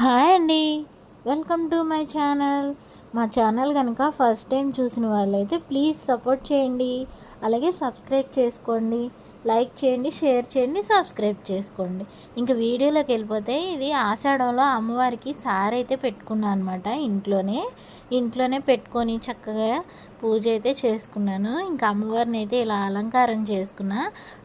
Hi అండి. Welcome to my channel. మా channel కనుక ఫస్ట్ టైం చూసిన వాళ్ళైతే ప్లీజ్ సపోర్ట్ చేయండి. అలాగే సబ్స్క్రైబ్ చేసుకోండి. లైక్ చేయండి షేర్ చేయండి సబ్స్క్రైబ్ చేసుకోండి. ఇంకా వీడియోలోకి వెళ్ళిపోతే ఇది ఆషాఢంలో అమ్మవారికి సారి అయితే పెట్టుకున్నాను అనమాట ఇంట్లోనే ఇంట్లోనే పెట్టుకొని చక్కగా పూజ అయితే చేసుకున్నాను. ఇంకా అమ్మవారిని అయితే ఇలా అలంకారం చేసుకున్నా.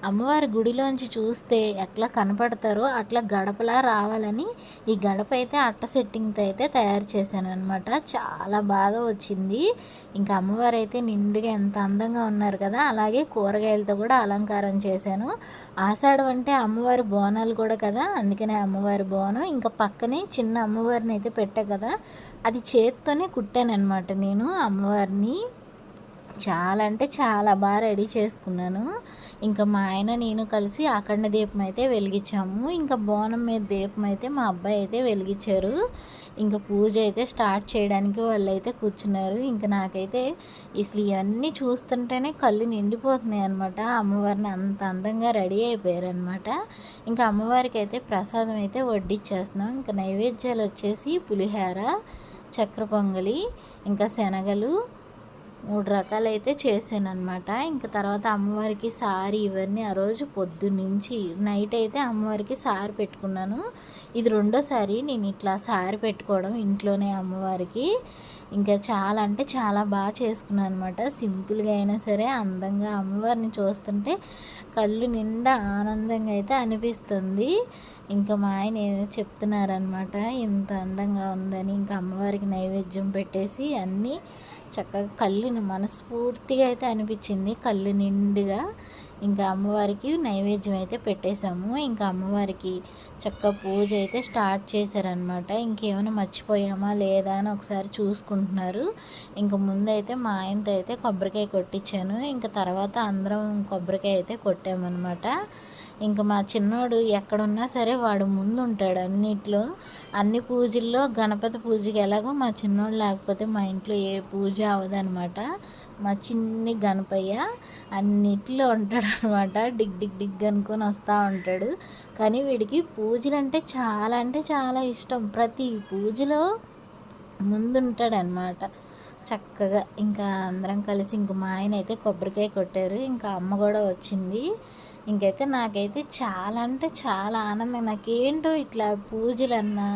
అమ్మవారి గుడిలోంచి చూస్తే ఎట్లా కనపడతారో అట్లా గడపలా రావాలని ఈ గడప అయితే అట్ట సెట్టింగ్తో అయితే తయారు చేశాను అనమాట చాలా బాగా వచ్చింది. ఇంకా అమ్మవారు అయితే నిండుగా ఎంత అందంగా ఉన్నారు కదా అలాగే కూరగాయలతో కూడా అలంకారం చేశాను. ఆషాఢం అంటే అమ్మవారి బోనాలు కూడా కదా అందుకనే అమ్మవారి బోనం. ఇంకా పక్కనే చిన్న అమ్మవారిని అయితే పెట్టా కదా అది చేత్తోనే కుట్టాను అనమాట నేను అమ్మవారిని. చాలా అంటే చాలా బాగా రెడీ చేసుకున్నాను. ఇంకా మా ఆయన నేను కలిసి అఖండ దీపం అయితే వెలిగించాము. ఇంకా బోనం మీద దీపం అయితే మా అబ్బాయి అయితే వెలిగించారు. ఇంకా పూజ అయితే స్టార్ట్ చేయడానికి వాళ్ళు అయితే కూర్చున్నారు. ఇంకా నాకైతే అసలు ఇవన్నీ చూస్తుంటేనే కళ్ళు నిండిపోతున్నాయి అనమాట అమ్మవారిని అంత అందంగా రెడీ అయిపోయారనమాట ఇంకా అమ్మవారికి అయితే ప్రసాదం అయితే వడ్డిచ్చేస్తున్నాం. ఇంకా నైవేద్యాలు వచ్చేసి పులిహార చక్ర పొంగలి ఇంకా శనగలు మూడు రకాలు అయితే చేశాను అనమాట ఇంకా తర్వాత అమ్మవారికి సారీ ఇవన్నీ ఆ రోజు పొద్దున్నుంచి నైట్ అయితే అమ్మవారికి సారి పెట్టుకున్నాను. ఇది రెండోసారి నేను ఇట్లా సారి పెట్టుకోవడం ఇంట్లోనే అమ్మవారికి. ఇంకా చాలా అంటే చాలా బాగా చేసుకున్నాను అనమాట సింపుల్గా అయినా సరే అందంగా అమ్మవారిని చూస్తుంటే కళ్ళు నిండా ఆనందంగా అయితే అనిపిస్తుంది. ఇంకా మా ఆయన చెప్తున్నారనమాట ఇంత అందంగా ఉందని. ఇంకా అమ్మవారికి నైవేద్యం పెట్టేసి అన్నీ చక్కగా కళ్ళుని మనస్ఫూర్తిగా అయితే అనిపించింది. కళ్ళు నిండుగా ఇంకా అమ్మవారికి నైవేద్యం అయితే పెట్టేశాము. ఇంకా అమ్మవారికి చక్క పూజ అయితే స్టార్ట్ చేశారనమాట ఇంకేమైనా మర్చిపోయామా లేదా అని ఒకసారి చూసుకుంటున్నారు. ఇంకా ముందైతే మా ఆయనతో అయితే కొబ్బరికాయ కొట్టించాను. ఇంకా తర్వాత అందరం కొబ్బరికాయ అయితే కొట్టామన్నమాట. ఇంకా మా చిన్నోడు ఎక్కడున్నా సరే వాడు ముందు ఉంటాడు అన్నిట్లో. అన్ని పూజల్లో గణపతి పూజకి ఎలాగో మా చిన్నోడు లేకపోతే మా ఇంట్లో ఏ పూజ అవ్వదనమాట మా చిన్ని గణపయ్య అన్నిట్లో ఉంటాడు అనమాట డిగ్ డిగ్ డిగ్ అనుకొని వస్తూ ఉంటాడు. కానీ వీడికి పూజలు అంటే చాలా అంటే చాలా ఇష్టం. ప్రతి పూజలో ముందుంటాడనమాట చక్కగా ఇంకా అందరం కలిసి ఇంక మా ఆయన అయితే కొబ్బరికాయ కొట్టారు. ఇంకా అమ్మ కూడా వచ్చింది. ఇంకైతే నాకైతే చాలా అంటే చాలా ఆనందం. నాకేంటో ఇట్లా పూజలన్నా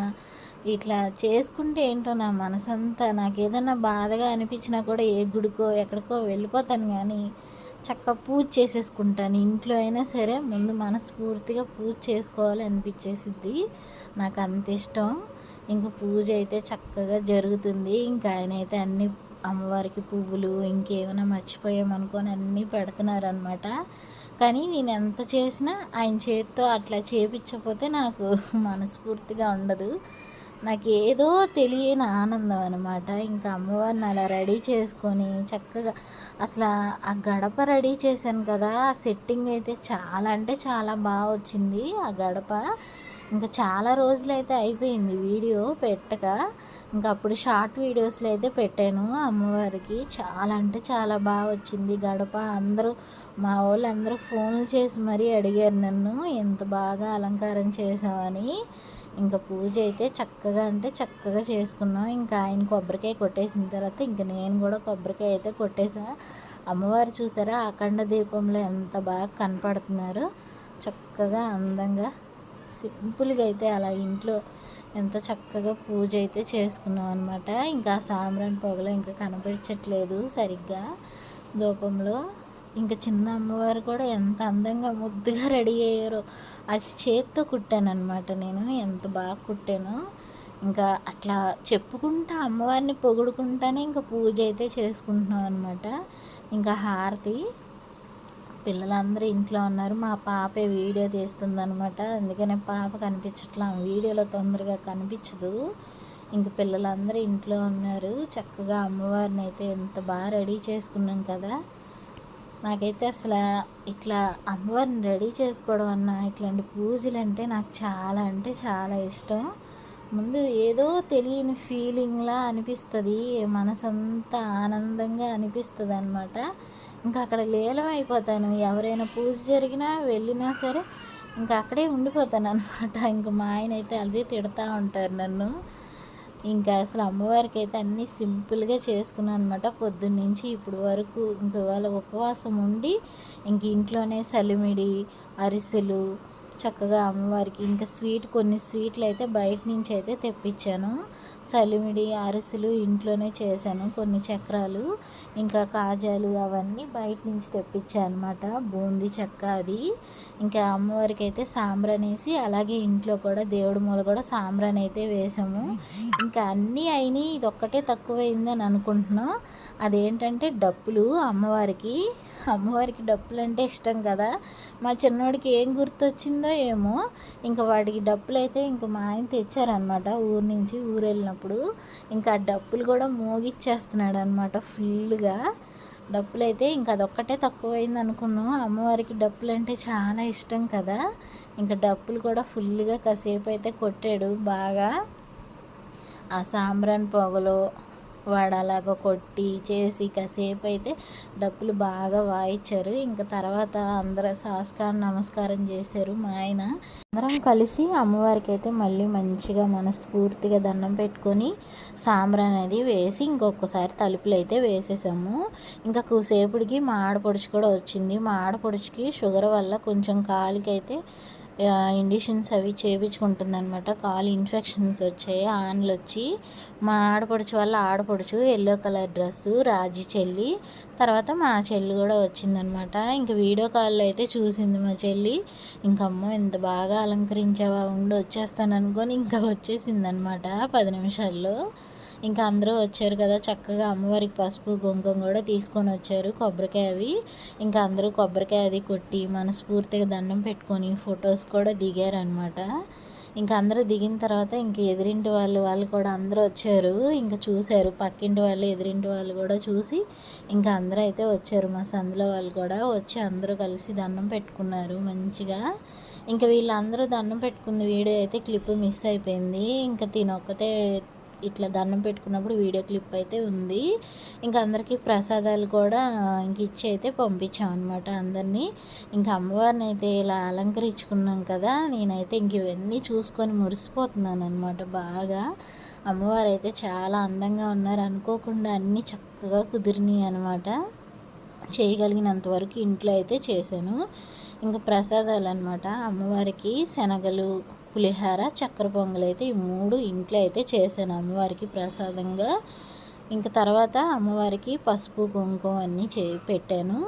ఇట్లా చేసుకుంటే ఏంటో నా మనసంతా నాకు ఏదైనా బాధగా అనిపించినా కూడా ఏ గుడికో ఎక్కడికో వెళ్ళిపోతాను కానీ చక్కగా పూజ చేసేసుకుంటాను. ఇంట్లో అయినా సరే ముందు మనస్ఫూర్తిగా పూజ చేసుకోవాలి అనిపించేసిద్ది. నాకు అంత ఇష్టం. ఇంకా పూజ అయితే చక్కగా జరుగుతుంది. ఇంకా ఆయన అయితే అన్ని అమ్మవారికి పువ్వులు ఇంకేమైనా మర్చిపోయామనుకొని అన్నీ పెడుతున్నారనమాట కానీ నేను ఎంత చేసినా ఆయన చేతితో అట్లా చేపించకపోతే నాకు మనస్ఫూర్తిగా ఉండదు. నాకు ఏదో తెలియని ఆనందం అనమాట ఇంకా అమ్మవారిని అలా రెడీ చేసుకొని చక్కగా అసలు ఆ గడప రెడీ చేశాను కదా. ఆ సెట్టింగ్ అయితే చాలా అంటే చాలా బాగా వచ్చింది ఆ గడప. ఇంకా చాలా రోజులైతే అయిపోయింది వీడియో పెట్టక. ఇంకా అప్పుడు షార్ట్ వీడియోస్లో అయితే పెట్టాను అమ్మవారికి. చాలా అంటే చాలా బాగా వచ్చింది గడప. అందరూ మా వాళ్ళు అందరూ ఫోన్లు చేసి మరీ అడిగారు నన్ను ఎంత బాగా అలంకారం చేసామని ఇంకా పూజ అయితే చక్కగా అంటే చక్కగా చేసుకున్నాం. ఇంకా ఆయన కొబ్బరికాయ కొట్టేసిన తర్వాత ఇంకా నేను కూడా కొబ్బరికాయ అయితే కొట్టేసా. అమ్మవారు చూసారా అఖండ దీపంలో ఎంత బాగా కనపడుతున్నారు. చక్కగా అందంగా సింపుల్గా అయితే అలా ఇంట్లో ఎంత చక్కగా పూజ అయితే చేసుకున్నాం అనమాట ఇంకా సాంబ్రాన్ పొగలో ఇంకా కనపడించట్లేదు సరిగ్గా ధూపంలో ఇంకా చిన్న అమ్మవారు కూడా ఎంత అందంగా ముద్దుగా రెడీ అయ్యారో. అది చేత్తో కుట్టానమాట నేను ఎంత బాగా కుట్టానో. ఇంకా అట్లా చెప్పుకుంటా అమ్మవారిని పొగుడుకుంటానే ఇంకా పూజ అయితే చేసుకుంటున్నాం అనమాట ఇంకా హారతి. పిల్లలందరూ ఇంట్లో ఉన్నారు. మా పాపే వీడియో తీస్తుందనమాట అందుకనే పాప కనిపించట్లా. వీడియోలో తొందరగా కనిపించదు. ఇంక పిల్లలందరూ ఇంట్లో ఉన్నారు. చక్కగా అమ్మవారిని అయితే ఎంత బాగా రెడీ చేసుకున్నాం కదా. నాకైతే అసలు ఇట్లా అమ్మవారిని రెడీ చేసుకోవడం అన్న ఇట్లాంటి పూజలు అంటే నాకు చాలా అంటే చాలా ఇష్టం. ముందు ఏదో తెలియని ఫీలింగ్లా అనిపిస్తుంది. మనసంతా ఆనందంగా అనిపిస్తుంది అనమాట ఇంకా అక్కడ లీలం అయిపోతాను ఎవరైనా పూజ జరిగినా వెళ్ళినా సరే ఇంకా అక్కడే ఉండిపోతాను అనమాట ఇంకా మా ఆయన అయితే అదే తిడతా ఉంటారు నన్ను. ఇంకా అసలు అమ్మవారికి అయితే అన్నీ సింపుల్గా చేసుకున్నాను అనమాట పొద్దున్నుంచి ఇప్పుడు వరకు ఇంక వాళ్ళ ఉపవాసం ఉండి ఇంక ఇంట్లోనే సలిమిడి అరిసెలు చక్కగా అమ్మవారికి ఇంకా స్వీట్ కొన్ని స్వీట్లు అయితే బయట నుంచి అయితే తెప్పించాను. సలిమిడి అరిసెలు ఇంట్లోనే చేశాను. కొన్ని చక్రాలు ఇంకా కాజాలు అవన్నీ బయట నుంచి తెప్పించాను అనమాట బూందీ చెక్క అది. ఇంకా అమ్మవారికి అయితే సాంబ్రానేసి అలాగే ఇంట్లో కూడా దేవుడి మూల కూడా సాంబ్రాన్ అయితే వేసాము. ఇంకా అన్నీ అయినాయి. ఇది ఒక్కటే తక్కువైందని అనుకుంటున్నాం. అదేంటంటే డప్పులు అమ్మవారికి. అమ్మవారికి డప్పులు అంటే ఇష్టం కదా. మా చిన్నోడికి ఏం గుర్తొచ్చిందో ఏమో ఇంకా వాడికి డప్పులు అయితే ఇంకా మా ఆయన తెచ్చారనమాట ఊరు నుంచి ఊరు వెళ్ళినప్పుడు. ఇంకా ఆ డప్పులు కూడా మోగిచ్చేస్తున్నాడు అనమాట ఫుల్గా డప్పులు అయితే ఇంకా అదొక్కటే తక్కువైంది అనుకున్నాం. అమ్మవారికి డప్పులు అంటే చాలా ఇష్టం కదా. ఇంకా డప్పులు కూడా ఫుల్గా కాసేపు అయితే కొట్టాడు బాగా. ఆ సాంబ్రాన్ పొగలో వాడు అలాగ కొట్టి చేసి కాసేపు అయితే డప్పులు బాగా వాయించారు. ఇంకా తర్వాత అందరూ సాస్కారం నమస్కారం చేశారు మా ఆయన. అందరం కలిసి అమ్మవారికి అయితే మళ్ళీ మంచిగా మనస్ఫూర్తిగా దండం పెట్టుకొని సాంబ్ర అనేది వేసి ఇంకొకసారి తలుపులు అయితే వేసేసాము. ఇంకా కూసేపుడికి మా ఆడపడుచు కూడా వచ్చింది. మా ఆడపడుచుకి షుగర్ వల్ల కొంచెం కాలికి అయితే ఇండిషన్స్ అవి చేయించుకుంటుంది అనమాట కాలు ఇన్ఫెక్షన్స్ వచ్చాయి ఆన్లు వచ్చి మా ఆడపడుచు వల్ల ఆడపడుచు ఎల్లో కలర్ డ్రెస్సు రాజీ చెల్లి తర్వాత మా చెల్లి కూడా వచ్చిందనమాట ఇంక వీడియో కాల్లో అయితే చూసింది మా చెల్లి. ఇంకమ్మో ఇంత బాగా అలంకరించావా ఉండి వచ్చేస్తాను అనుకొని ఇంకా వచ్చేసిందనమాట పది నిమిషాల్లో. ఇంకా అందరూ వచ్చారు కదా చక్కగా అమ్మవారికి పసుపు కుంకుమ కూడా తీసుకొని వచ్చారు కొబ్బరికాయ అవి. ఇంకా అందరూ కొబ్బరికాయ అది కొట్టి మనస్ఫూర్తిగా దండం పెట్టుకొని ఫొటోస్ కూడా దిగారనమాట ఇంకా అందరూ దిగిన తర్వాత ఇంక ఎదిరింటి వాళ్ళు వాళ్ళు కూడా అందరూ వచ్చారు. ఇంకా చూశారు పక్కింటి వాళ్ళు ఎదిరింటి వాళ్ళు కూడా చూసి ఇంకా అందరూ అయితే వచ్చారు. మా సందులో వాళ్ళు కూడా వచ్చి అందరూ కలిసి దండం పెట్టుకున్నారు మంచిగా. ఇంకా వీళ్ళందరూ దండం పెట్టుకున్న వీడియో అయితే క్లిప్ మిస్ అయిపోయింది. ఇంకా తినొక్కతే ఇట్లా దండం పెట్టుకున్నప్పుడు వీడియో క్లిప్ అయితే ఉంది. ఇంకా అందరికీ ప్రసాదాలు కూడా ఇంక ఇచ్చి అయితే పంపించాం అనమాట అందరినీ. ఇంకా అమ్మవారిని అయితే ఇలా అలంకరించుకున్నాం కదా నేనైతే ఇంక ఇవన్నీ చూసుకొని మురిసిపోతున్నాను అనమాట బాగా. అమ్మవారు అయితే చాలా అందంగా ఉన్నారు. అనుకోకుండా అన్నీ చక్కగా కుదిరినాయి అనమాట చేయగలిగినంత వరకు ఇంట్లో అయితే చేశాను. ఇంకా ప్రసాదాలు అనమాట అమ్మవారికి శనగలు పులిహార చక్కెర పొంగల్ అయితే ఈ మూడు ఇంట్లో అయితే చేశాను. అమ్మవారికి ప్రసాదంగా. ఇంకా తర్వాత అమ్మవారికి పసుపు కుంకుమ అన్నీ చే పెట్టాను.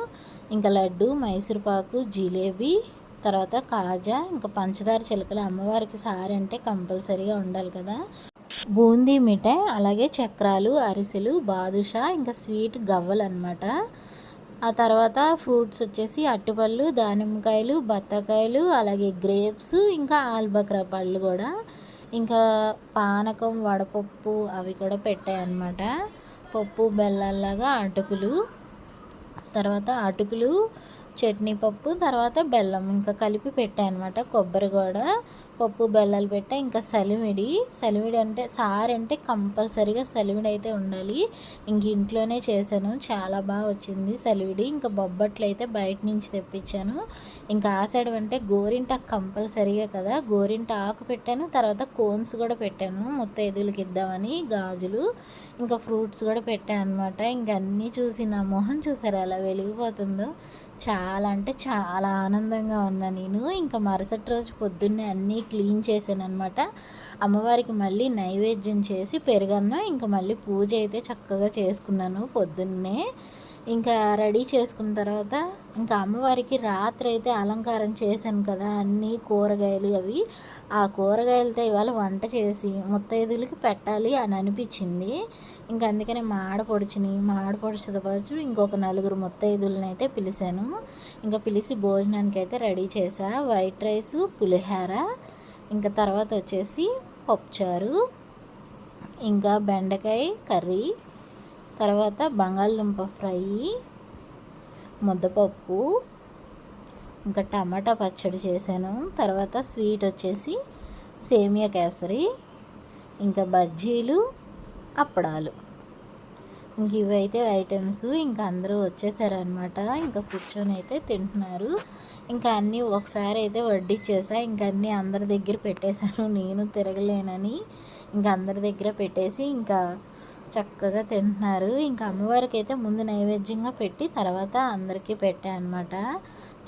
ఇంకా లడ్డు మైసూరుపాకు జిలేబీ తర్వాత కాజా ఇంకా పంచదార చిలకలు. అమ్మవారికి సారి అంటే కంపల్సరీగా ఉండాలి కదా. బూందీ మిఠాయి అలాగే చక్రాలు అరిసెలు బాదుషా ఇంకా స్వీట్ గవ్వలు అనమాట ఆ తర్వాత ఫ్రూట్స్ వచ్చేసి అట్టుపళ్ళు దానిమ్మకాయలు బత్తాకాయలు అలాగే గ్రేప్స్ ఇంకా ఆల్బక్రా పళ్ళు కూడా. ఇంకా పానకం వడపప్పు అవి కూడా పెట్టాయన్నమాట. పప్పు బెల్లాల్లాగా అటుకులు తర్వాత అటుకులు చట్నీ పప్పు తర్వాత బెల్లం ఇంకా కలిపి పెట్టాయి అనమాట కొబ్బరి కూడా. పప్పు బెల్లాలు పెట్టా ఇంకా సలిమిడి. సలిమిడి అంటే సార్ అంటే కంపల్సరీగా సలిమిడి అయితే ఉండాలి. ఇంక ఇంట్లోనే చేశాను. చాలా బాగా వచ్చింది సలివిడి ఇంకా బొబ్బట్లు అయితే బయట నుంచి తెప్పించాను. ఇంకా ఆ సైడ్ అంటే గోరింటాకు కంపల్సరీగా కదా. గోరింట ఆకు పెట్టాను. తర్వాత కోన్స్ కూడా పెట్టాను. ముత్తైదులకి ఇద్దామని గాజులు. ఇంకా ఫ్రూట్స్ కూడా పెట్టాను అనమాట ఇంక అన్నీ చూసి నా మొహం చూసారు? అలా వెలిగిపోతుందో. చాలా అంటే చాలా ఆనందంగా ఉన్నా నేను. ఇంకా మరుసటి రోజు పొద్దున్నే అన్నీ క్లీన్ చేశాను అనమాట అమ్మవారికి మళ్ళీ నైవేద్యం చేసి పెరుగన్న ఇంకా మళ్ళీ పూజ అయితే చక్కగా చేసుకున్నాను పొద్దున్నే. ఇంకా రెడీ చేసుకున్న తర్వాత ఇంకా అమ్మవారికి రాత్రి అయితే అలంకారం చేశాను కదా అన్నీ కూరగాయలు అవి. ఆ కూరగాయలతో ఇవాళ వంట చేసి ముత్తైదులకి పెట్టాలి అని అనిపించింది. ఇంకా అందుకనే మా ఆడపడుచుని మా ఆడపడుచుతో పాటు ఇంకొక నలుగురు ముత్తైదులని అయితే పిలిచాను. ఇంకా పిలిచి భోజనానికి అయితే రెడీ చేసా. వైట్ రైస్ పులిహోర ఇంకా తర్వాత వచ్చేసి పప్పుచారు ఇంకా బెండకాయ కర్రీ తర్వాత బంగాళదుంప ఫ్రై ముద్దపప్పు ఇంకా టమాటా పచ్చడి చేశాను. తర్వాత స్వీట్ వచ్చేసి సేమియా కేసరి ఇంకా బజ్జీలు అప్పడాలు. ఇంక ఇవైతే ఐటమ్స్ ఇంకా అందరూ వచ్చేసారనమాట ఇంకా కూర్చొని అయితే తింటున్నారు. ఇంకా అన్నీ ఒకసారి అయితే వడ్డిచ్చేసా. ఇంకా అన్నీ అందరి దగ్గర పెట్టేశాను. నేను తిరగలేనని ఇంకా అందరి దగ్గర పెట్టేసి ఇంకా చక్కగా తింటున్నారు. ఇంకా అమ్మవారికి అయితే ముందు నైవేద్యంగా పెట్టి తర్వాత అందరికీ పెట్టా అనమాట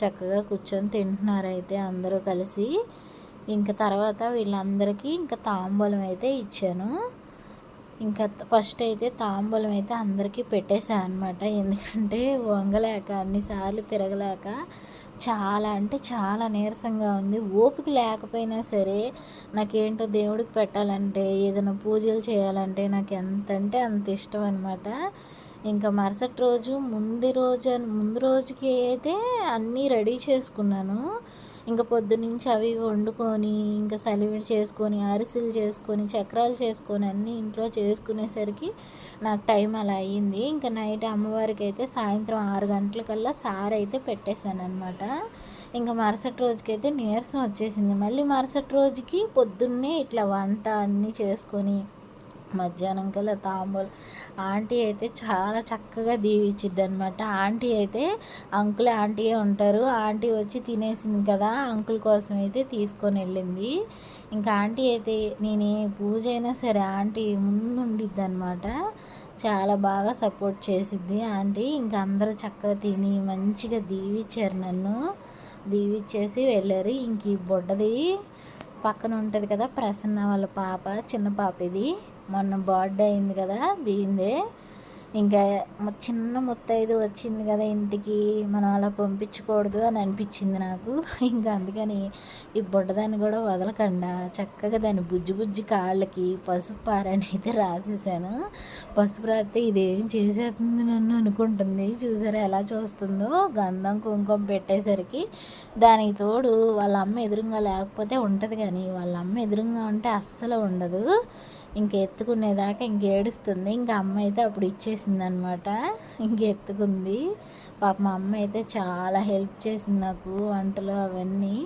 చక్కగా కూర్చొని తింటున్నారు అయితే అందరూ కలిసి. ఇంకా తర్వాత వీళ్ళందరికీ ఇంకా తాంబూలం అయితే ఇచ్చాను. ఇంకా ఫస్ట్ అయితే తాంబూలం అయితే అందరికీ పెట్టేశాను అనమాట ఎందుకంటే వంగలేక అన్నిసార్లు తిరగలేక చాలా అంటే చాలా నీరసంగా ఉంది. ఓపిక లేకపోయినా సరే నాకేంటో దేవుడికి పెట్టాలంటే ఏదైనా పూజలు చేయాలంటే నాకు ఎంత అంటే అంత ఇష్టం అనమాట ఇంకా మరుసటి రోజు ముందు రోజు ముందు రోజుకి అయితే అన్నీ రెడీ చేసుకున్నాను. ఇంకా పొద్దునుంచి అవి వండుకొని ఇంకా సలివిడి చేసుకొని అరిసెలు చేసుకొని చక్రాలు చేసుకొని అన్నీ ఇంట్లో చేసుకునేసరికి నాకు టైం అలా అయ్యింది. ఇంకా నైట్ అమ్మవారికి అయితే సాయంత్రం ఆరు గంటలకల్లా సార్ అయితే పెట్టేశాను అనమాట ఇంకా మరుసటి రోజుకైతే నీరసం వచ్చేసింది. మళ్ళీ మరుసటి రోజుకి పొద్దున్నే ఇట్లా వంట అన్నీ చేసుకొని మధ్యాహ్నం కల్లా తాంబూలం. ఆంటీ అయితే చాలా చక్కగా దీవిచ్చిద్ది అనమాట ఆంటీ అయితే అంకుల్ ఆంటీయే ఉంటారు. ఆంటీ వచ్చి తినేసింది కదా అంకుల్ కోసం అయితే తీసుకొని వెళ్ళింది. ఇంకా ఆంటీ అయితే నేను ఏ పూజ అయినా సరే ఆంటీ ముందుండిద్ది అనమాట చాలా బాగా సపోర్ట్ చేసిద్ది ఆంటీ. ఇంకా అందరూ చక్కగా తిని మంచిగా దీవిచ్చారు నన్ను. దీవిచ్చేసి వెళ్ళారు. ఇంక ఈ బుడ్డది పక్కన ఉంటుంది కదా ప్రసన్న వాళ్ళ పాప చిన్న పాప ఇది. మొన్న బర్త్డే అయింది కదా దీందే ఇంకా చిన్న ముత్తైదు వచ్చింది కదా ఇంటికి మనం అలా పంపించకూడదు అని అనిపించింది నాకు. ఇంకా అందుకని ఈ బుడ్డదాన్ని కూడా వదలకుండా. చక్కగా దాని బుజ్జి బుజ్జి కాళ్ళకి పసుపు పారని అయితే రాసేసాను. పసుపు రాస్తే ఇదేం చేసేస్తుంది నన్ను అనుకుంటుంది. చూసారా ఎలా చూస్తుందో? గంధం కుంకుమ పెట్టేసరికి దానికి తోడు వాళ్ళ అమ్మ ఎదురుగా లేకపోతే ఉంటుంది కానీ వాళ్ళ అమ్మ ఎదురుగా ఉంటే అస్సలు ఉండదు. ఇంక ఎత్తుకునేదాకా ఇంక ఏడుస్తుంది. ఇంకా అమ్మ అయితే అప్పుడు ఇచ్చేసింది అనమాట ఇంక ఎత్తుకుంది. పాప మా అమ్మ అయితే చాలా హెల్ప్ చేసింది నాకు వంటలు అవన్నీ.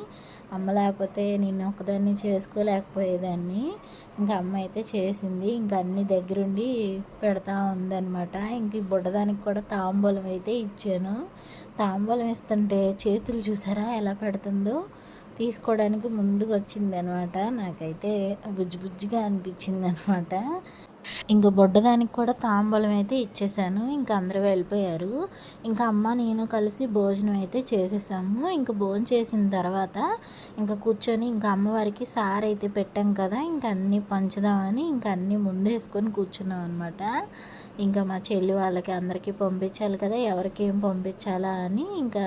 అమ్మ లేకపోతే నేను ఒకదాన్ని చేసుకోలేకపోయేదాన్ని. ఇంకా అమ్మ అయితే చేసింది. ఇంకా అన్ని దగ్గరుండి పెడతా ఉందన్నమాట ఇంక బుడ్డదానికి కూడా తాంబూలం అయితే ఇచ్చాను. తాంబూలం ఇస్తుంటే చేతులు చూసారా ఎలా పెడుతుందో? తీసుకోవడానికి ముందుకు వచ్చింది అనమాట నాకైతే బుజ్జి బుజ్జిగా అనిపించింది అనమాట ఇంకా బొడ్డదానికి కూడా తాంబూలం అయితే ఇచ్చేసాను. ఇంకా అందరూ వెళ్ళిపోయారు. ఇంకా అమ్మ నేను కలిసి భోజనం అయితే చేసేసాము. ఇంకా భోజనం చేసిన తర్వాత ఇంకా కూర్చొని ఇంకా అమ్మవారికి సార్ అయితే పెట్టాం కదా ఇంకా అన్నీ పంచుదామని ఇంకా అన్నీ ముందేసుకొని కూర్చున్నాం అనమాట. ఇంకా మా చెల్లి వాళ్ళకి అందరికీ పంపించాలి కదా ఎవరికి ఏం పంపించాలా అని ఇంకా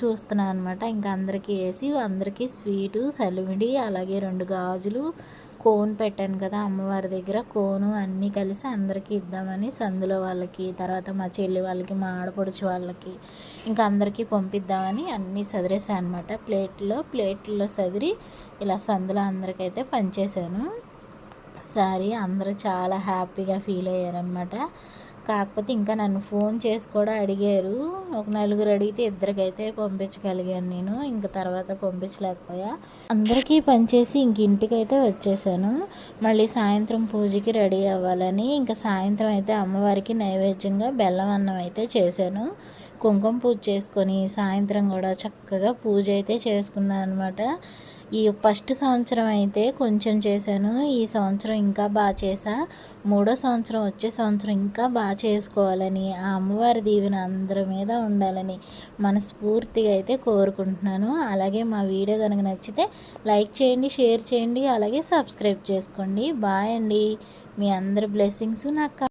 చూస్తున్నాను అనమాట ఇంకా అందరికీ వేసి అందరికీ స్వీటు సలివిడి అలాగే రెండు గాజులు కోన్ పెట్టాను కదా అమ్మవారి దగ్గర. కోను అన్నీ కలిసి అందరికీ ఇద్దామని సందులో వాళ్ళకి తర్వాత మా చెల్లి వాళ్ళకి మా ఆడపడుచు వాళ్ళకి ఇంకా అందరికీ పంపిద్దామని అన్నీ సదిరేసాను అనమాట ప్లేట్లో ప్లేట్లో సదిరి ఇలా సందులో అందరికైతే పనిచేశాను సారీ అందరూ చాలా హ్యాపీగా ఫీల్ అయ్యారనమాట కాకపోతే ఇంకా నన్ను ఫోన్ చేసి కూడా అడిగారు. ఒక నలుగురు అడిగితే ఇద్దరికైతే పంపించగలిగాను నేను. ఇంకా తర్వాత పంపించలేకపోయా. అందరికీ పనిచేసి ఇంక ఇంటికైతే వచ్చేసాను. మళ్ళీ సాయంత్రం పూజకి రెడీ అవ్వాలని ఇంకా సాయంత్రం అయితే అమ్మవారికి నైవేద్యంగా బెల్లం అన్నం అయితే చేశాను. కుంకుమ పూజ చేసుకొని సాయంత్రం కూడా చక్కగా పూజ అయితే చేసుకున్నాను అనమాట ఈ ఫస్ట్ సంవత్సరం అయితే కొంచెం చేశాను. ఈ సంవత్సరం ఇంకా బాగా చేసా. మూడో సంవత్సరం వచ్చే సంవత్సరం ఇంకా బాగా చేసుకోవాలని ఆ అమ్మవారి దీవెన అందరి మీద ఉండాలని మనస్ఫూర్తిగా అయితే కోరుకుంటున్నాను. అలాగే మా వీడియో కనుక నచ్చితే లైక్ చేయండి షేర్ చేయండి అలాగే సబ్స్క్రైబ్ చేసుకోండి. బాయ్ అండి. మీ అందరి బ్లెస్సింగ్స్ నాకు